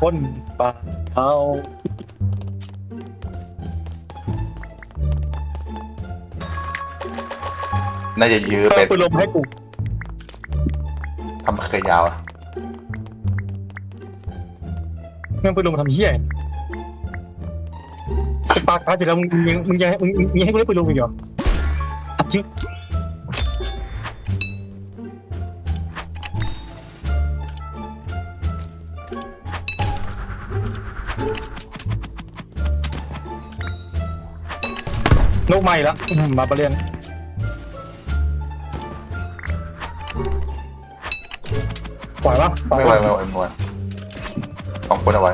คนป่าเขาน่าจะยื้อเพิ่ไปมปืนลมให้กูทำเคยยาวอะเพิ่มปืนลมมาทำเหี้ยกูปากพาไปแล้วมึงยังมึงยังมึงมึงให้กูเล่นปืนลมอีกเหรอ นกใหม่ละอื้อหือมาประเรียนปล่อยวะปล่อยไม่ไหววะไม่ไหวไม่ไหวสองคนเอาไว้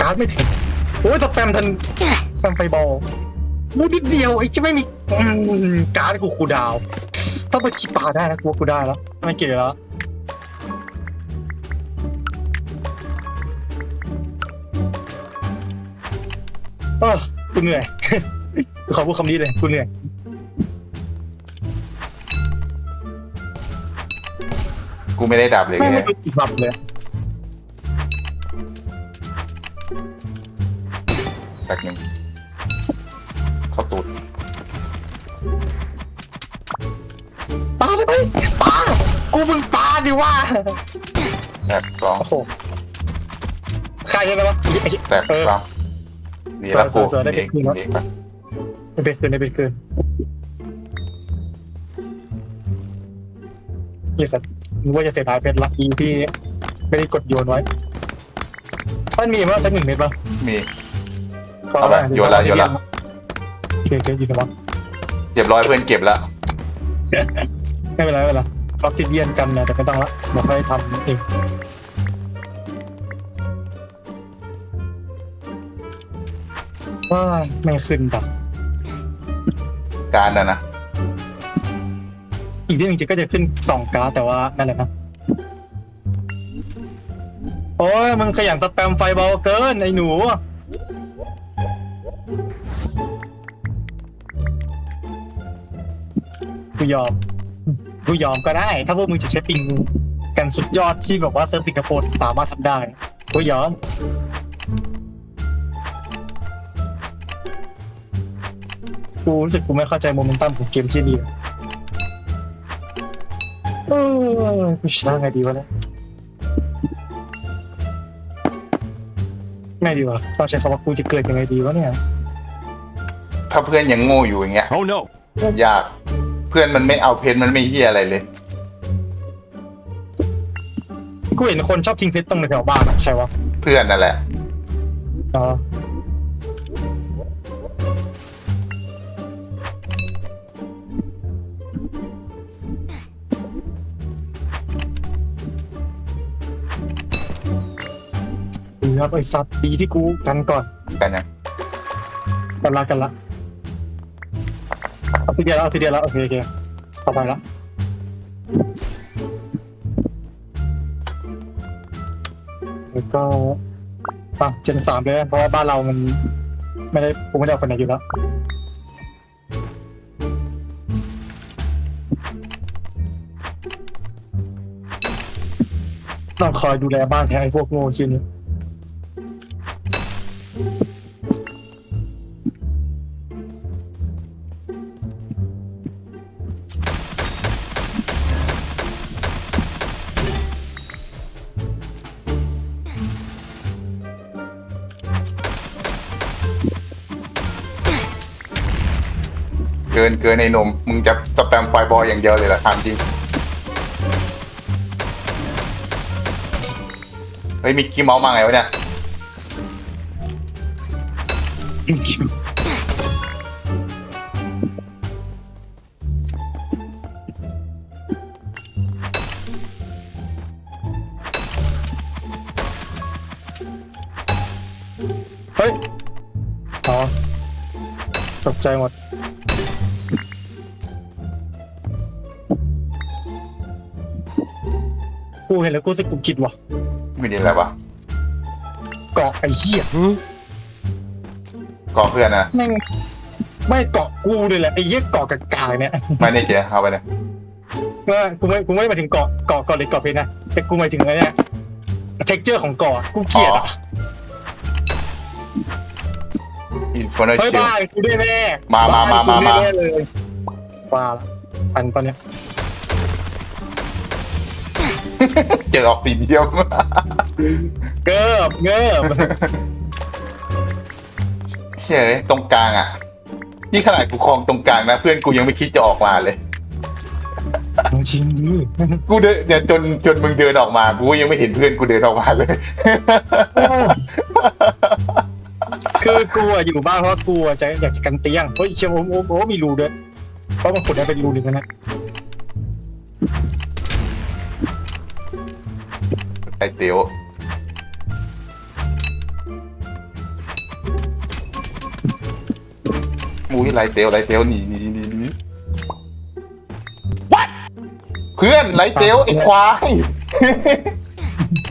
การ์ดไม่ถึงโอ้ยสแปมทันสแปมไฟบอลมูนิดเดียวไอ้ที่ไม่มีอืมการ์ดกูคูลดาวน์ต้องไปคิดป่าได้นะกูว่ากูได้แล้วไม่เกี่ยวแล้ว เหนื่อย ขอพูดคำนี้เลยกูเหนื่อยกูไม่ได้ดับเลยไม่ไงไม่ดูติดบับเลยแตกหนึ่งเข้าตูดปาเลยไปปากูมึงปาดิว่าแตกสองโอ้โหใครใช่ไหมวะไอ้ไอ้แตกสาม นี่ละกูสวยๆได้เด็กเป็นคืนแล้ว เด็กปะไอ้เป็นคืนไอ้เป็นคืนนี่สัตว์นึกว่าจะเสียดายเป็นลักอีที่ไม่ได้กดโยนไว้มันมีมั้ยสักหนึ่งเม็ดป่ะมี เอาไปโยนละโยนละ โอเคโอเคยิงกันวะเรียบร้อยเพื่อนเก็บแล้วไม่เป็นไรไม่เป็นไรออกซิเดียนกันนะแต่ไม่ต้องละเดี๋ยวค่อยทำเอง ว้ายไม่ขึ้นแบบการน่ะนะ อีกที่หนึ่งจริงก็จะขึ้นสองการ์ดแต่ว่านั่นแหละนะ โอ้ยมึงขยันสแปมไฟบอลเกินไอ้หนู กูยอม กูยอมก็ได้ ถ้าพวกมึงจะใช้ปิงกันสุดยอดที่แบบว่าเซิร์ฟสิงคโปร์สามารถทำได้ กูยอม กูรู้สึกกูไม่เข้าใจโมเมนตัมของเกมที่นี่เลยเออกูชนะไงดีวะเนี่ยไงดีวะต้องใช้คำว่ากูจะเกิดยังไงดีวะเนี่ย ถ้าเพื่อนยังโง่อยู่อย่างเงี้ย Oh no! ยาก เพื่อนมันไม่เอาเพนมันไม่เฮียอะไรเลย กูเห็นคนชอบทิ้งเพชรตรงแถวบ้านอะใช่วะเพื่อนนั่นแหละ อ๋อ ครับไอสัตว์ดีที่กูกันก่อนกันยังกันละกันละเอาทีเดียวแล้วเอาทีเดียวแล้วโอเคโอเคต่อไปละแล้วก็อะเจนสามเลยเพราะว่าบ้านเรามัน ไม่ได้กูไม่ได้เอาคนไหนอยู่แล้วต้องคอยดูแลบ้านแทนไอ้พวกโง่ชิ้นนี้ กินเกินในนมมึงจะสแปมไฟบอลอย่างเดียวเลยเหรอถามจริงเฮ้ยมิกกี้เมาส์มาไงวะเนี่ยเฮ้ยอ๋อตกใจหมด กูเห็นแล้วกูรู้สึกกูคิดว่ะไม่ดีแล้วปะเกาะไอ้เหี้ยกอเพื่อนนะแม่งไม่เกาะกูเลยแหละไอ้เหี้ยเกาะกากๆเนี่ยไม่ได้เจ๊เอาไปเลยว่ากูไม่กูไม่หมายถึงเกาะเกาะเกาะเหล็กเกาะเพชรนะแต่กูหมายถึงอะไรเนี่ยเท็กเจอร์ของเกาะกูเกลียดอะ อินฟอร์เนเฮ้ยชิล บ้านกูได้แน่มามามามามา บ้นกูได้แน่เลยบ้าละปันปะเนี่ยเจอออกซิเดียมเกิบเกิบเฮ้ยตรงกลางอะ นี่ขนาดกูคลองตรงกลางนะ เพื่อนกูยังไม่คิดจะออกมาเลย เอาจริงดิกูเดินเนี่ยจนจนมึงเดินออกมา กูก็ยังไม่เห็นเพื่อนกูเดินออกมาเลย โอ้ คือกูอะอยู่บ้านเพราะกูอะจะอยากจะกันเตียงเฮ้ยเชียวโอ้โหโอ้โหมีรูด้วยเพราะมันขุดได้เป็นรูหนึ่งนะไอเตียวมูยไรเตียวไรเตียวหนีหนีหนีหนี What เพื่อนไรเตียวไอควาย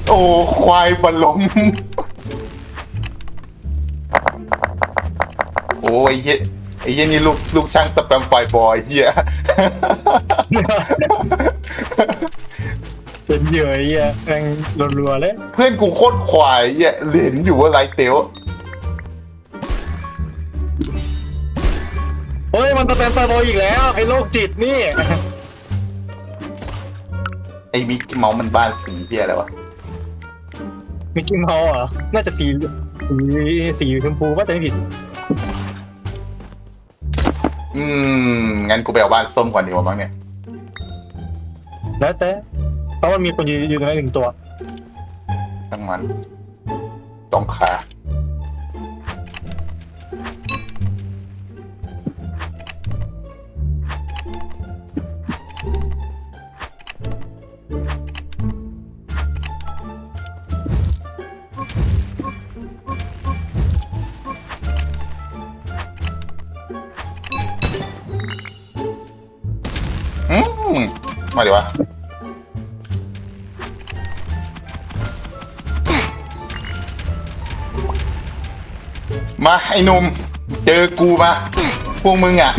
โอ้ควายบอลลม โอ้ยเหี้ยไอ้เหี้ยนี่ลูกลูกช่างสแปมไฟบอยเหี้ยเป็นเหยื่อไอ้เหี้ยแรงรัวๆเลยเพื่อนกูโคตรควายเหี้ยเห็นอยู่ว่าไรเตียวเฮ้ยมันจะเป็นตาโบอีกแล้วไอ้โรคจิตนี่ไอ้มิกกี้เมาส์มันบ้านสีเหี้ยอะไรวะมิกกี้เมาส์เหรอน่าจะสีสีสีชมพูว่าจะไม่ผิด อืม งั้นกูไปเอาบ้านส้มก่อนดีกว่ามั้งเนี่ย แล้วแต่เพราะมันมีคนอยู่อยู่ตรงนั้นหนึ่งตัวทั้งมัน ต้องขา มาดีวะมาไอ้หนุ่มเจอกูมา พวกมึงอะ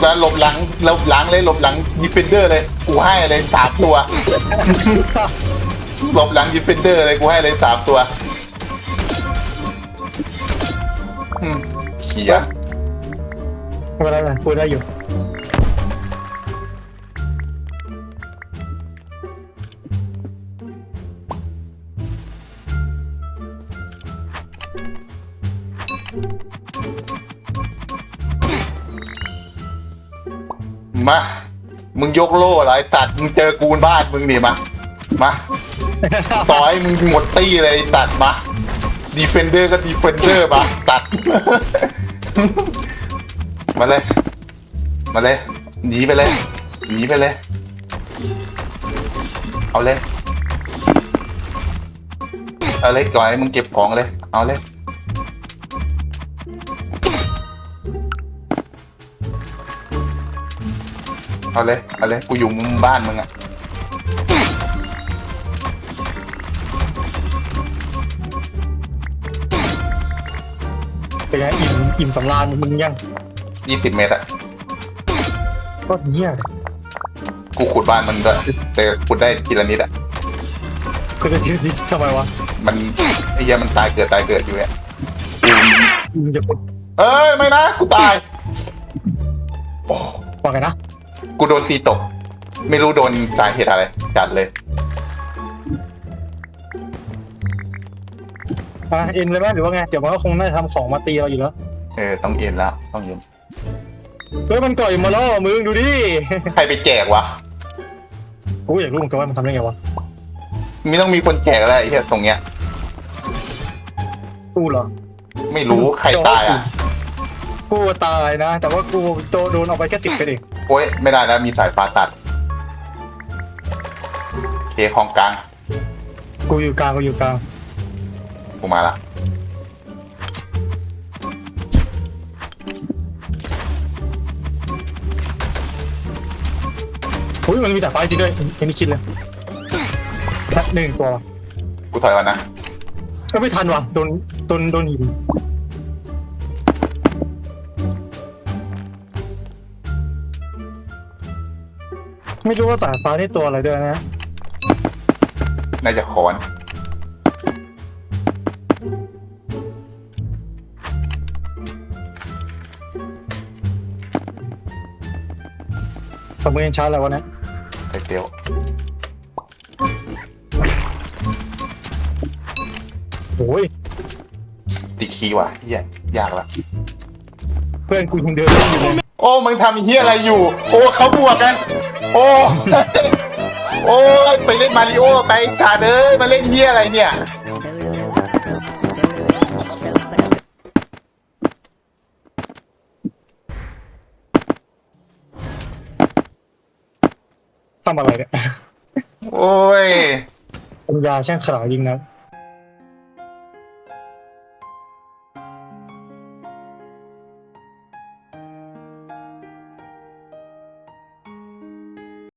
แล้วหลบหลังหลบหลังเลยหลบหลังดิเฟนเดอร์เลย กูให้เลยสามตัวหลบหลังดิเฟนเดอร์เลยกูให้เลยสามตัวอืมเขียเวลาพูดได้อยู่ มา มึงยกโล่อะไรตัดมึงเจอกูนบ้านมึงนี่มา มาซอยมึงหมดตี้เลยตัดมาดีเฟนเดอร์ก็ดีเฟนเดอร์มาตัด มาเลย มาเลย หนีไปเลย หนีไปเลย เอาเลย เอาเลยก่อนให้มึงเก็บของเลย เอาเลย เอาเลย เอาเลย กูอยู่มุมบ้านมึงอะเป็นไงอิ่มอิ่มสำราญมึงยังยี่สิบเมตรอะก็เหี้ยเลยกูขุดบ้านมันด้วยแต่ขุดได้ทีละนิดอะก็จะยืดนิดทำไมวะมันไอ้เหี้ยมันตายเกิดตายเกิดอยู่เนี่ยมึงจะพูดเอ้ย ไม่นะ กูตาย โอ้ว่าไงนะ กูโดนตีตก ไม่รู้โดนสาเหตุอะไรจัดเลย อะเอ็นเลยไหมหรือว่าไง เดี๋ยวมันก็คงน่าจะทำของมาตีเราอยู่แล้ว เออ ต้องเอ็นแล้ว ต้องเอ็นเฮ้ยมันก่อยมาแล้วมึงดูดิ ใครไปแจกวะกูอยากรู้เหมือนกันว่ามันทำได้ไงวะไม่ต้องมีคนแจกอะไรไอ้เหี้ยตรงเนี้ย กูเหรอ ไม่รู้ใครตายอะ กูตายนะ แต่ว่ากูโดนโดนเอาไปแค่สิบไปเอง โอ้ยไม่ได้แล้วมีสายฟ้าตัดโอเคของกลาง กูอยู่กลางกูอยู่กลางกูมาละอุ้ยมันมีสายไฟจริงด้วยยังไม่คิดเลยนัดหนึ่งตัว กูถอยก่อนนะก็ไม่ทันว่ะโดนโดนโดนหิน ไม่รู้ว่าสายฟ้าที่ตัวอะไรด้วยนะ น่าจะคอนสมือยังช้าอะไรวะเนี่ยไปเตียวโอ้ยติดคีย์ว่ะเฮียยากละเพื่อนกูยังเดินเล่นอยู่เลยโอ้มึงทำเฮียอะไรอยู่ โอ้เขาบวกกัน โอ้โอ้ยไปเล่นมาริโอไปกาเอ้ยมาเล่นเฮียอะไรเนี่ย ทำอะไรเนี่ยโอ้ย ปัญญาช่างขลาดยิงนะ